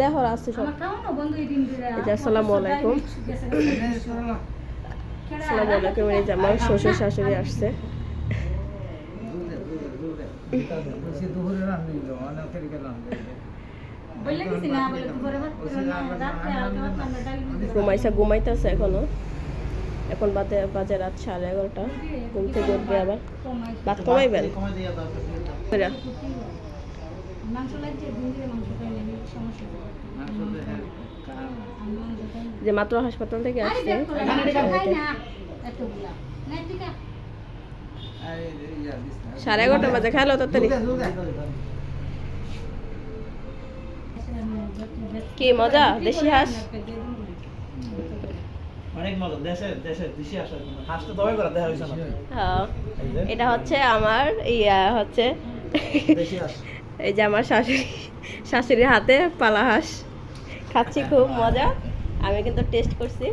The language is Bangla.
দেখো আছে সব আসসালামু আলাইকুম। আসসালামু আলাইকুম এই যে আমার শ্বশুর শাশুড়ি আসছে। ঘুমাইছে ঘুমাইতেছে এখনও এখন বাজে বাজে রাত সাড়ে এগারোটা ঘুম থেকে উঠবে আবার। ভাত কমাইবেন হ্যাঁ। যে মাত্র হাসপাতাল থেকে আসছে। সাড়ে এগারোটা বাজে খাইলো তাড়াতাড়ি। কি মজা? দেশি হাঁস? হ্যাঁ এটা হচ্ছে আমার ইয়া হচ্ছে এই যে আমার শাশুড়ি শাশুড়ির হাতে পালা হাঁস। খাচ্ছি খুব মজা। আমি কিন্তু টেস্ট করছি।